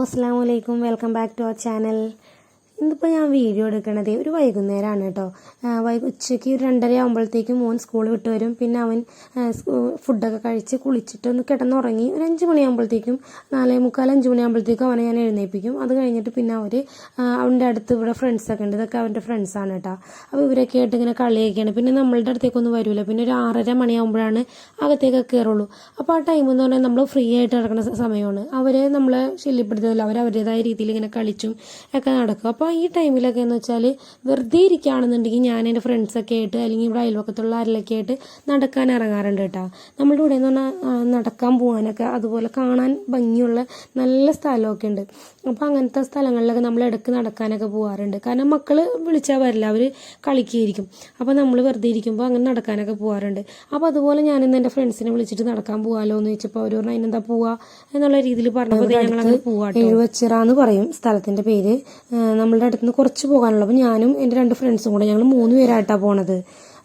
അസ്സാം വലൈക്കും welcome back to അവർ ചാനൽ ഇന്നിപ്പോൾ ഞാൻ വീഡിയോ എടുക്കണത് ഒരു വൈകുന്നേരമാണ് കേട്ടോ ഉച്ചയ്ക്ക് ഒരു രണ്ടര ആകുമ്പോഴത്തേക്കും മോൻ സ്കൂൾ വിട്ട് വരും. പിന്നെ അവൻ ഫുഡൊക്കെ കഴിച്ച് കുളിച്ചിട്ട് ഒന്ന് കിടന്നുറങ്ങി ഒരു അഞ്ച് മണിയാകുമ്പോഴത്തേക്കും നാലേ മുക്കാൽ അഞ്ച് മണിയാകുമ്പോഴത്തേക്കും അവനെ ഞാൻ എഴുന്നേൽപ്പിക്കും. അത് കഴിഞ്ഞിട്ട് പിന്നെ അവർ അവന്റെ അടുത്ത് ഇവിടെ ഫ്രണ്ട്സൊക്കെ ഉണ്ട്. ഇതൊക്കെ അവന്റെ ഫ്രണ്ട്സാണ് കേട്ടോ അപ്പോൾ ഇവരൊക്കെ ആയിട്ട് ഇങ്ങനെ കളിയൊക്കെയാണ്. പിന്നെ നമ്മളുടെ അടുത്തേക്കൊന്നും വരില്ല പിന്നെ ഒരു ആറര മണിയാകുമ്പോഴാണ് അകത്തേക്ക് കയറുള്ളൂ. അപ്പോൾ ആ ടൈം എന്ന് പറഞ്ഞാൽ നമ്മൾ ഫ്രീ ആയിട്ട് നടക്കുന്ന സമയമാണ്. അവരെ നമ്മളെ ശല്യപ്പെടുത്തുന്നില്ല. അവർ അവരുടേതായ രീതിയിൽ ഇങ്ങനെ കളിച്ചും ഒക്കെ നടക്കും. അപ്പോൾ ഈ ടൈമിലൊക്കെ എന്ന് വെച്ചാൽ വെറുതെ ഇരിക്കുകയാണെന്നുണ്ടെങ്കിൽ ഞാൻ എന്റെ ഫ്രണ്ട്സൊക്കെ ആയിട്ട് അല്ലെങ്കിൽ ഇവിടെ അയൽവക്കത്തുള്ള ആരിലൊക്കെ ആയിട്ട് നടക്കാൻ ഇറങ്ങാറുണ്ട് കേട്ടോ. നമ്മുടെ ഇവിടെ എന്ന് പറഞ്ഞാൽ നടക്കാൻ പോകാനൊക്കെ അതുപോലെ കാണാൻ ഭംഗിയുള്ള നല്ല സ്ഥലമൊക്കെ ഉണ്ട്. അപ്പോൾ അങ്ങനത്തെ സ്ഥലങ്ങളിലൊക്കെ നമ്മൾ ഇടയ്ക്ക് നടക്കാനൊക്കെ പോകാറുണ്ട്. കാരണം മക്കൾ വിളിച്ചാൽ വരില്ല അവർ കളിക്കുകയായിരിക്കും അപ്പോൾ നമ്മൾ വെറുതെ ഇരിക്കുമ്പോൾ അങ്ങനെ നടക്കാനൊക്കെ പോകാറുണ്ട്. അപ്പോൾ അതുപോലെ ഞാനിന്ന് എന്റെ ഫ്രണ്ട്സിനെ വിളിച്ചിട്ട് നടക്കാൻ പോകാമല്ലോ എന്ന് ചോദിച്ചപ്പോൾ അവർ പറഞ്ഞു അതിനെന്താ പോവാ? എന്നുള്ള രീതിയിൽ പറഞ്ഞപ്പോൾ ഞങ്ങൾ അങ്ങനെ പോവാട്ടോ എഴുവച്ചിറ എന്ന് പറയും സ്ഥലത്തിന്റെ പേര്. ആ, നമ്മളുടെ അടുത്ത് നിന്ന് കുറച്ച് പോകാനുള്ളൂ. അപ്പോൾ ഞാനും എന്റെ രണ്ട് ഫ്രണ്ട്സും കൂടെ ഞങ്ങൾ മൂന്ന് പേരായിട്ടാണ് പോണത്.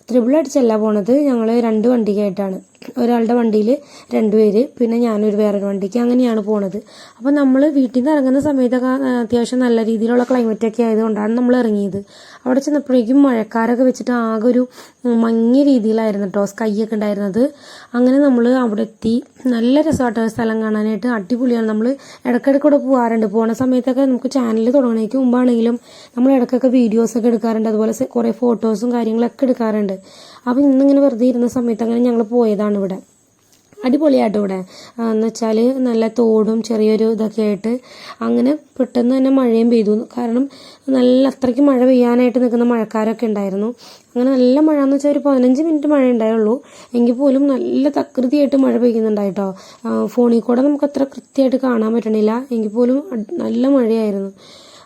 ത്രിബിൾ അടിച്ചല്ല പോണത് ഞങ്ങൾ രണ്ട് വണ്ടിക്കായിട്ടാണ്. ഒരാളുടെ വണ്ടിയിൽ രണ്ടുപേര് പിന്നെ ഞാനൊരു വേറൊരു വണ്ടിക്ക് അങ്ങനെയാണ് പോണത്. അപ്പോൾ നമ്മൾ വീട്ടിൽ നിന്ന് ഇറങ്ങുന്ന സമയത്തൊക്കെ അത്യാവശ്യം നല്ല രീതിയിലുള്ള ക്ലൈമറ്റ് ഒക്കെ ആയതുകൊണ്ടാണ് നമ്മൾ ഇറങ്ങിയത്. അവിടെ ചെന്നപ്പോഴേക്കും മഴക്കാരൊക്കെ വെച്ചിട്ട് ആകെ ഒരു മങ്ങിയ രീതിയിലായിരുന്നു കേട്ടോ സ്കൈയൊക്കെ ഉണ്ടായിരുന്നത്. അങ്ങനെ നമ്മൾ അവിടെ എത്തി. നല്ല രസമായിട്ട് സ്ഥലം കാണാനായിട്ട്. അടിപൊളിയാണ്. നമ്മൾ ഇടയ്ക്കിടയ്ക്കൂടെ പോകാറുണ്ട് പോണ സമയത്തൊക്കെ നമുക്ക് ചാനൽ തുടങ്ങണേക്ക് മുമ്പാണെങ്കിലും നമ്മൾ ഇടയ്ക്കൊക്കെ വീഡിയോസൊക്കെ എടുക്കാറുണ്ട്. അതുപോലെ കുറേ ഫോട്ടോസും കാര്യങ്ങളൊക്കെ എടുക്കാറുണ്ട്. അപ്പോൾ ഇന്നിങ്ങനെ വെറുതെ ഇരുന്ന സമയത്ത് അങ്ങനെ ഞങ്ങൾ പോയതാണ് ഇവിടെ. അടിപൊളിയായിട്ടോ ഇവിടെ. എന്ന് വെച്ചാൽ നല്ല തോടും ചെറിയൊരു ഇതൊക്കെ ആയിട്ട് അങ്ങനെ പെട്ടെന്ന് തന്നെ മഴയും പെയ്തു. കാരണം നല്ല അത്രയ്ക്ക് മഴ പെയ്യാനായിട്ട് നിൽക്കുന്ന മഴക്കാരൊക്കെ ഉണ്ടായിരുന്നു. അങ്ങനെ നല്ല മഴ എന്ന് വെച്ചാൽ ഒരു പതിനഞ്ച് മിനിറ്റ് മഴ ഉണ്ടായുള്ളൂ. എങ്കിൽ പോലും നല്ല തകൃതിയായിട്ട് മഴ പെയ്യുന്നുണ്ടായിട്ടോ. ഫോണിൽ കൂടെ നമുക്ക് അത്ര കൃത്യമായിട്ട് കാണാൻ പറ്റണില്ല. എങ്കിൽ പോലും നല്ല മഴയായിരുന്നു.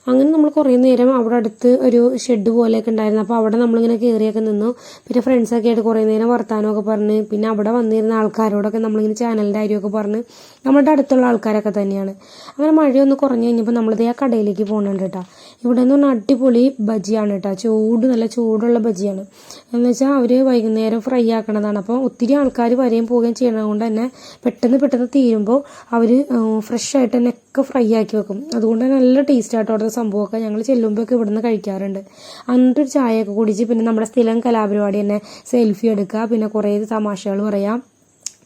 അങ്ങനെ നമ്മൾ കുറേ നേരം അവിടെ അടുത്ത് ഒരു ഷെഡ് പോലെയൊക്കെ ഉണ്ടായിരുന്നു. അപ്പോൾ അവിടെ നമ്മളിങ്ങനെ കയറിയൊക്കെ നിന്നു. പിന്നെ ഫ്രണ്ട്സൊക്കെ ആയിട്ട് കുറേ നേരം വർത്താനമൊക്കെ പറഞ്ഞ്. പിന്നെ അവിടെ വന്നിരുന്ന ആൾക്കാരോടൊക്കെ നമ്മളിങ്ങനെ ചാനലിന്റെ കാര്യമൊക്കെ പറഞ്ഞ് നമ്മളുടെ അടുത്തുള്ള ആൾക്കാരൊക്കെ തന്നെയാണ്. അങ്ങനെ മഴയൊന്ന് കുറഞ്ഞു കഴിഞ്ഞപ്പോൾ നമ്മളിത് ആ കടയിലേക്ക് പോകുന്നുണ്ട് കേട്ടോ ഇവിടെ എന്ന് പറഞ്ഞാൽ അടിപൊളി ബജിയാണ് കേട്ടോ ചൂട് നല്ല ചൂടുള്ള ബജിയാണ്. എന്ന് വെച്ചാൽ അവർ വൈകുന്നേരം ഫ്രൈ ആക്കണതാണ്. അപ്പോൾ ഒത്തിരി ആൾക്കാർ വരെയും പോവുകയും ചെയ്യണത് കൊണ്ട് തന്നെ പെട്ടെന്ന് പെട്ടെന്ന് തീരുമ്പോൾ അവർ ഫ്രഷ് ആയിട്ട് തന്നെ ഒക്കെ ഫ്രൈ ആക്കി വെക്കും. അതുകൊണ്ട് നല്ല ടേസ്റ്റ് ആയിട്ട് അവിടുത്തെ സംഭവമൊക്കെ. ഞങ്ങൾ ചെല്ലുമ്പോഴൊക്കെ ഇവിടുന്ന് കഴിക്കാറുണ്ട്. എന്നിട്ട് ഒരു ചായയൊക്കെ കുടിച്ച് പിന്നെ നമ്മുടെ സ്ഥിരം കലാപരിപാടി തന്നെ സെൽഫി എടുക്കുക. പിന്നെ കുറേ തമാശകൾ പറയാം.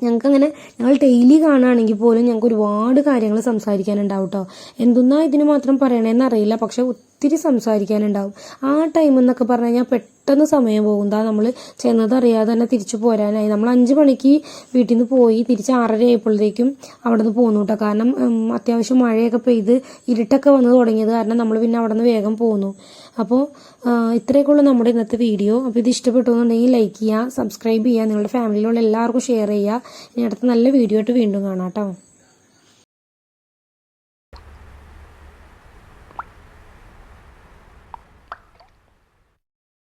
ഞങ്ങൾക്ക് അങ്ങനെ ഞങ്ങൾ ഡെയിലി കാണുകയാണെങ്കിൽ പോലും ഞങ്ങൾക്ക് ഒരുപാട് കാര്യങ്ങൾ സംസാരിക്കാനുണ്ടാവും കേട്ടോ എന്തെന്നാ ഇതിന് മാത്രം പറയണേന്ന് അറിയില്ല. പക്ഷെ ഒത്തിരി സംസാരിക്കാനുണ്ടാവും. ആ ടൈം എന്നൊക്കെ പറഞ്ഞു കഴിഞ്ഞാൽ പെട്ടെന്ന് സമയം പോകും. ദാ നമ്മൾ ചെന്നതറിയാതെ തന്നെ തിരിച്ചു പോരാനായി. നമ്മൾ അഞ്ച് മണിക്ക് വീട്ടിൽ നിന്ന് പോയി തിരിച്ച് ആറര ആയപ്പോഴത്തേക്കും അവിടെ നിന്ന് പോന്നു കേട്ടോ കാരണം അത്യാവശ്യം മഴയൊക്കെ പെയ്ത് ഇരുട്ടൊക്കെ വന്ന് തുടങ്ങിയത് കാരണം നമ്മൾ പിന്നെ അവിടെ നിന്ന് വേഗം പോന്നു. അപ്പോൾ ഇത്രയൊക്കെ നമ്മുടെ ഇന്നത്തെ വീഡിയോ. അപ്പോൾ ഇത് ഇഷ്ടപ്പെട്ടു എന്നുണ്ടെങ്കിൽ ലൈക്ക് ചെയ്യുക സബ്സ്ക്രൈബ് ചെയ്യുക നിങ്ങളുടെ ഫാമിലിയിലുള്ള എല്ലാവർക്കും ഷെയർ ചെയ്യുക. ഇനി അടുത്ത നല്ല വീഡിയോ ആയിട്ട് വീണ്ടും കാണാം കേട്ടോ